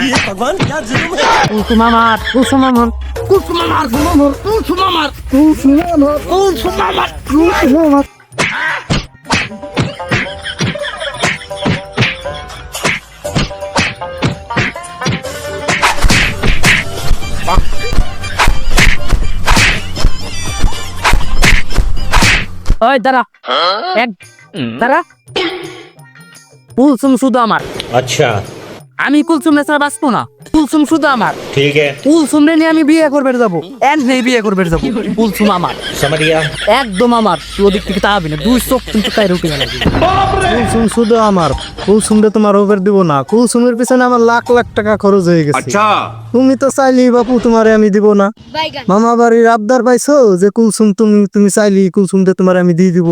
ये भगवान क्या जुल्म है কুলসুম আমার কুলসুম আমার কুলসুম আমার কুলসুম আমার কুলসুম আমার কুলসুম আমার কুলসুম আমার ওই দাঁড়া এক দাঁড়া কুলসুম শুধু আমার। আচ্ছা। আমি কুলসুম রে ছাড়া বাঁচবো না। কুলসুম শুধু আমার। ঠিক আছে। কুলসুম রে নিয়ে আমি বিয়ে করবে যাব। এন্ড নেই বিয়ে করবে যাব। কুলসুম আমার। সামারিয়া। একদম আমার। তুই ওদিক থেকে তাহাবি না। দুই চোখ কিন্তু তাই রুটি না কুলসুম শুধু আমার। কুলসুম রে তোমার ওভার দিব না। কুলসুমের পিছনে আমার লাখ লাখ টাকা খরচ হয়ে গেছে। আচ্ছা। তুমি তো চাইলি বাপু তোমারে আমি দিব না। মামা বাড়ির আবদার পাইছো যে কুলসুম তুমি তুমি চাইলি কুলসুম রে তোমারে আমি দিয়ে দিব।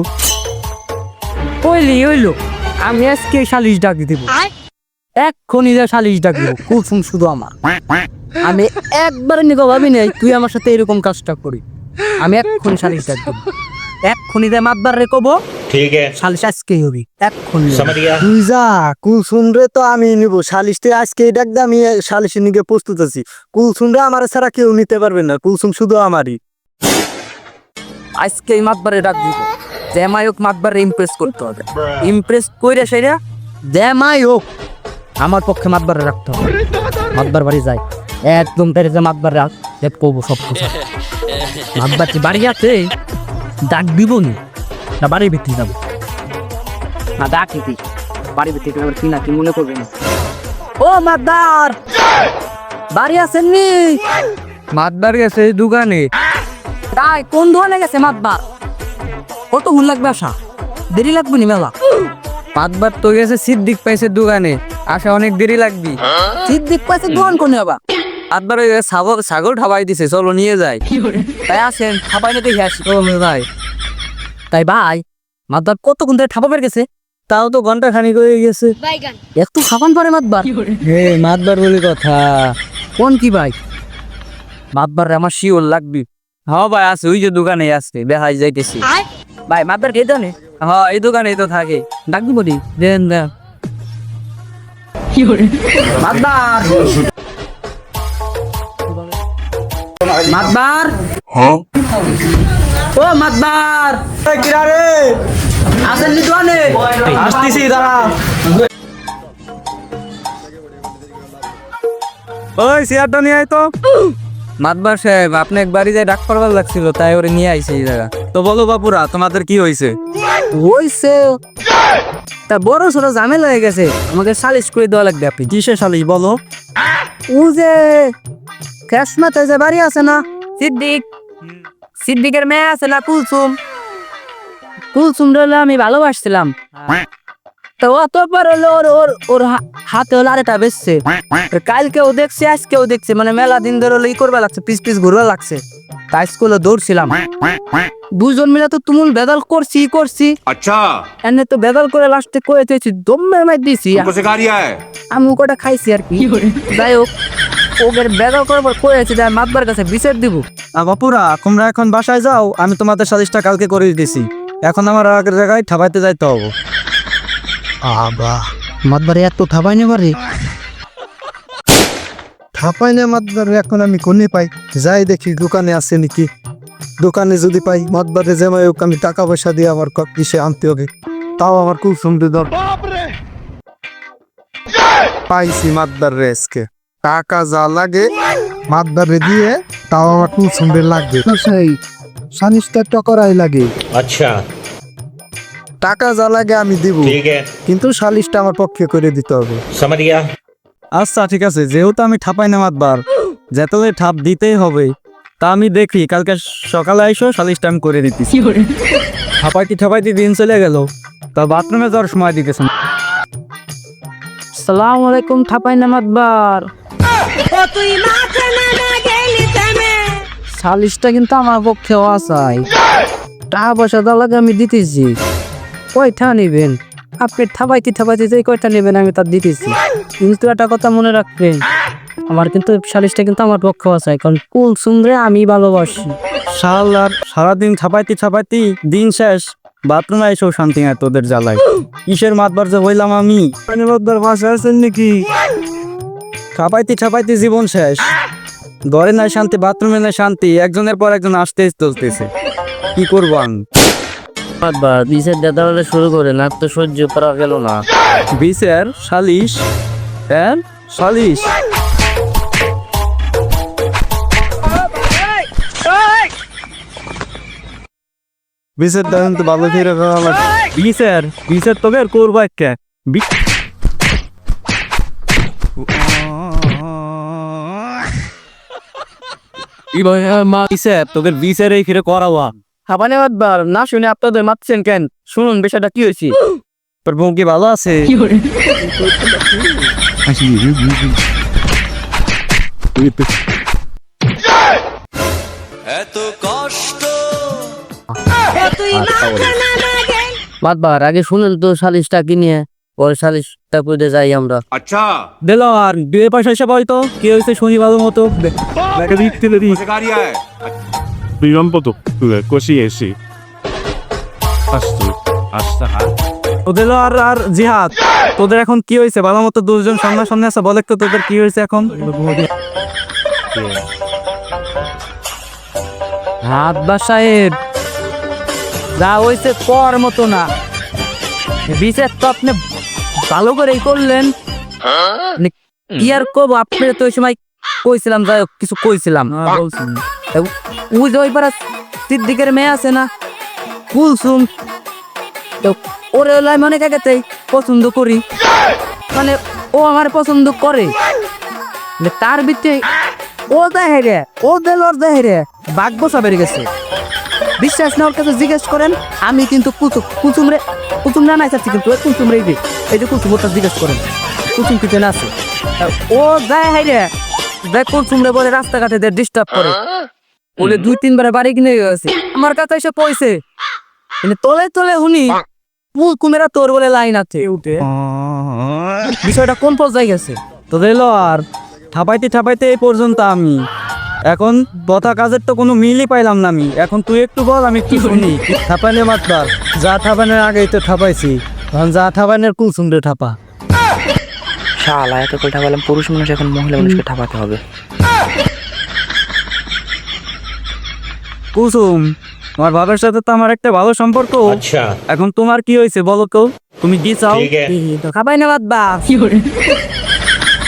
কইলি ওইলো আমি আজকে সালিশ ডাক দিব। এক যা সালিশ ডাক দিব কুসুম শুধু আমার। আমি একবার নিকো ভাবি নাই তুই আমার সাথে এরকম কাজটা করি। আমি এক্ষুনি সালিশ ডাক দিব। এক্ষুনি যা মাতবার রে কবো। ঠিক আছে। সালিশ আজকেই হবি। এক্ষুনি তুই যা কুলসুম রে তো আমি নিব। সালিশ তুই আজকেই ডাক দে আমি সালিশ নিকে প্রস্তুত আছি। কুলসুম রে আমার ছাড়া কেউ নিতে পারবে না কুসুম শুধু আমারই। আজকেই মাতবারে ডাক দিব। জ্যামাই হোক মাতবারে ইমপ্রেস করতে হবে। ইমপ্রেস কইরা সেরা জ্যামাই হোক আমার পক্ষে মাতবারে রাখতে হবে। মাতবার বাড়ি যাই একদম তাই যে মাতবার রাখ দেখ কবো সব কিছু মাতবার কি বাড়ি আছে ডাক দিব নি না বাড়ির ভিত্তি যাব। না ডাক নিতি বাড়ির ভিত্তি আবার কি না কি মনে করবে না। ও মাতবার! বাড়ি আছেন নি? মাতবার গেছে দোকানে। তাই কোন ধরনের গেছে মাতবার? কত হুন লাগবে আসা দেরি লাগবে নি মেলা? মাতবার তো গেছে সিদ্দিক পাইছে দোকানে। আসা অনেক দেরি লাগবি। সিদ্দিক পাইছে দোকান কোনে বাবা মাতবার ওই ছাগল ছাগল ঠাবাই দিছে চলো নিয়ে যাই। তাই আসেন ঠাবাই না দেখে আসি চলো যাই। তাই ভাই মাতবার কত কোন ধরে ঠাপাবের গেছে তাও তো ঘণ্টা খানিক হয়ে গেছে। একটু খাবান পারে মাতবার? হে মাতবার বলি কথা। কোন কি ভাই? মাতবার রে আমার শিওর লাগবি। হ্যাঁ ভাই আছে ওই যে দোকানে আছে দেখাই যাইতেছি। ভাই মাতবার কে জানে হ্যাঁ এই দোকানে তো থাকে। ডাক দিব দি দেন দেন। মাতবার। মাতবার। ও মাতবার। কিরারে আসেন নি দোকানে? আসতেছি দাঁড়া। ওই চেয়ারটা নিয়ে আয় তো। মাতবার সাহেব আপনি একবারই যাই ডাক করবার লাগছিল তাই ওরে নিয়ে আইছে এই জায়গা। তো বলো বাপুরা তোমাদের কি হয়েছে? হইছে তা বড় সড়ো ঝামেলা হয়ে গেছে। আমাকে সালিশ করে দেওয়া লাগবে আপনি। কিসে সালিশ বলো? ও যে ক্যাশমাতে যে বাড়ি আছে না সিদ্দিক। সিদ্দিকের মেয়ে আছে না কুলসুম। কুলসুম আমি ভালোবাসছিলাম। মানে দুজন মিলে তো তুমুল বেদাল করছি করছি। এনে তো বেদাল করে লাস্টে দমে মাই দিছি আমি ওটা খাইছি আর কি। যাই হোক ওদের বেদাল করার পর কয়েছি যে মাতবার কাছে বিচার দিব। বাপুরা তোমরা এখন বাসায় যাও আমি তোমাদের সালিশটা কালকে করে দিছি এখন আমার আগের জায়গায় ঠাবাইতে যাইতে হবে। বাবা মাতবার এত থাপাই নে পারে থাপাই না মাতবার এখন আমি কোনে পাই? যাই দেখি দোকানে আছে নাকি? দোকানে যদি পাই মাতবারে জমাই হোক আমি টাকা পয়সা দিয়ে আমার কিসে আনতে হবে? তাও আমার খুব সুন্দর দর পাইছি মাতবার রে আজকে। টাকা যা লাগে মাতবারে দিয়ে তাও আমার খুব সুন্দর লাগবে। সানিস তো একটা করাই লাগে। আচ্ছা। টাকা যা লাগে আমি দিব। কিন্তু সালিশটা আমার পক্ষে করে দিতে হবে। আচ্ছা ঠিক আছে। যেহেতু আমি ঠাপাই নামাত বার যেতলে ঠাপ দিতেই হবে তা আমি দেখি। কালকে সকালে আইসো সালিশটা আমি করে দিতেছি। ঠাপাইতে ঠাপাইতে দিন চলে গেল। তা বাথরুমে যাওয়ার সময় দিতেছেন। সালাম আলাইকুম ঠাপাই নামাত বার সালিশটা কিন্তু আমার পক্ষে চাই টাকা পয়সা দা লাগে আমি দিতেছি। কয়টা নেবেন? আপনি থাবাইতে থাবাইতে যে কয়টা নেবেন আমি তার দিতেছি। কিন্তু একটা কথা মনে রাখবেন আমার কিন্তু সালিশটা কিন্তু আমার পক্ষে আসাই কারণ কুল সুন্দরে আমি ভালোবাসি। শালার সারাদিন ছাপাইতে ছাপাইতে দিন শেষ বাথরুমে এসেও শান্তি নাই তোদের জ্বালায়। কিসের মাতবার যে হইলাম আমি? ভাষা আছেন নাকি? খাপাইতে ছাপাইতে জীবন শেষ। ঘরে নাই শান্তি বাথরুমে নাই শান্তি একজনের পর একজন আসতেই চলতেছে। কি করব আমি? মাতবার বিশের দাদা শুরু করে না তো সহ্য করা গেল না। বিচার সালিশ হ্যাঁ? সালিশ। বিচার দেখেন তো ভালো ফিরে বিচার বিচার তোকে আর করব একটা বিচার তোকে বিচার এই ফিরে করাওয়া হাবানে মাতবার না শুনে আপনাদের মাতছেন কেন? শুনুন বিষয়টা কি হয়েছে? তোর বউ কি ভালো আছে? এত কষ্ট। মাতবার আগে শুনেন তো সালিশটা কি নিয়ে পরে সালিশটা করে যাই আমরা। আচ্ছা। দিল আর দুয়ে পয়সা হিসাব হয়তো কি হয়েছে শুনি ভালো মতো বিলম্ব তো কষি এসে। আসতো আসতে হা। ও দিল আর আর জিহাদ তোদের এখন কি হয়েছে ভালো মতো দুজন সামনে সামনে আছে বলে তো তোদের কি হয়েছে এখন? হাতবার সাহেব যা হয়েছে কর মতো না। বিচার তো আপনি ভালো করেই করলেন। মানে কি আর করব আপনি তো ওই সময় কইছিলাম যাই হোক কিছু কইছিলাম। হ্যাঁ, বলছি। ওই যে ওই পাড়া সিদ্দিকের মেয়ে আছে না, কুলসুম ওরে আমি অনেক আগেতেই পছন্দ করি। মানে ও আমার পছন্দ করে। মানে তার ভিতরে ও দেখে রে, ও দেল ওর দেখে রে বাঘ বসা বেড়ে গেছে। বিশ্বাস না, ওর কাছে জিজ্ঞেস করেন, আমি কিন্তু কুচুম কুচুম রে কুচুম না নাই চাচ্ছি, কিন্তু ওই কুচুম রে এই যে কুচুম ওটা জিজ্ঞেস করেন কুচুম কিচেন আছে? ও যায় হাই রে, দেখ কুচুম রে বলে রাস্তাঘাটে ডিস্টার্ব করে। বলে দুই তিনবার বাড়ি কিনে গেছে। আমার কাছে এসে পয়সে। তলে তলে হুনি পুল কুমেরা তোর বলে লাইন আছে। উঠে। বিষয়টা কোন পর্যায়ে গেছে? তো দিল আর ঠাপাইতে ঠাপাইতে এই পর্যন্ত আমি। এখন বথা কাজের তো কোনো মিলই পাইলাম না আমি। এখন তুই একটু বল আমি কি শুনি ঠাপাইলে মাতবার যা ঠাপানের আগেই তো ঠাপাইছি। এখন যা ঠাপাইনের কুল সুন্দর ঠাপা। শালা এত করে ঠাপালাম পুরুষ মানুষ এখন মহিলা মানুষকে ঠাপাতে হবে। কুসুম আমার বাবার সাথে তো আমার একটা ভালো সম্পর্ক। এখন তোমার কি হয়েছে বলো তো? তুমি কি চাও? খাবাই না বাদ বা।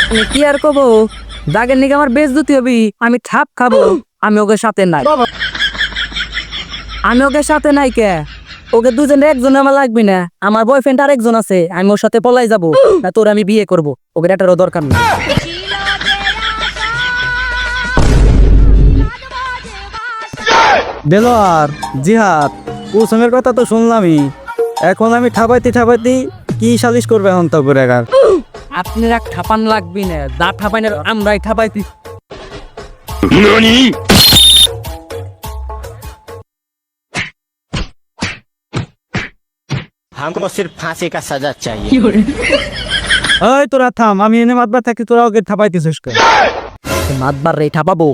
মানে কি আর কব? দাগের নিকে আমার বেশ দুতি হবি। আমি ঠাপ খাব। আমি ওকে সাথে নাই। আমি ওকে সাথে নাই কে? ওকে দুজনের একজন আমার লাগবে না। আমার বয়ফ্রেন্ড আর একজন আছে। আমি ওর সাথে পলাই যাব। না তোর আমি বিয়ে করব। ওকে এটারও দরকার নেই। দিল আর জিহাদ কুসুমের কথা তো শুনলামই এখন আমি ঠাপাইতে ঠাপাইতে কি সালিশ করবে এখন তো করে একার আপনারা ঠাপান লাগবি না দা ঠাপাই না আমরাই ঠাপাইতি हमको सिर्फ फांसी का सजा चाहिए ওই তোরা থাম আমি এনে মাতবার থাকি তোরা ওকে ঠাপাইতেছিস কেন মাতবার রে ঠাপাবো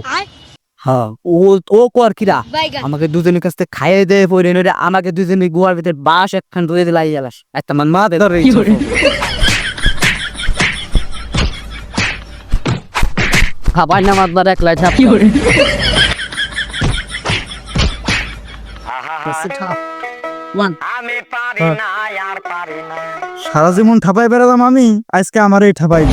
হ্যাঁ ও ও কর কিরা? আমাকে দুজনের কাছ থেকে খাইয়ে দে পরে নইলে আমাকে দুজনে গুয়ার ভিতরে বাস একখান ধুয়ে দিলাই যালাস একটা মান মা দে ধর খাবার না মাতবার একলাই ঠাপ ওয়ান। সারা জীবন ঠাপাই বেড়ালাম আমি আজকে আমার এই ঠাপাই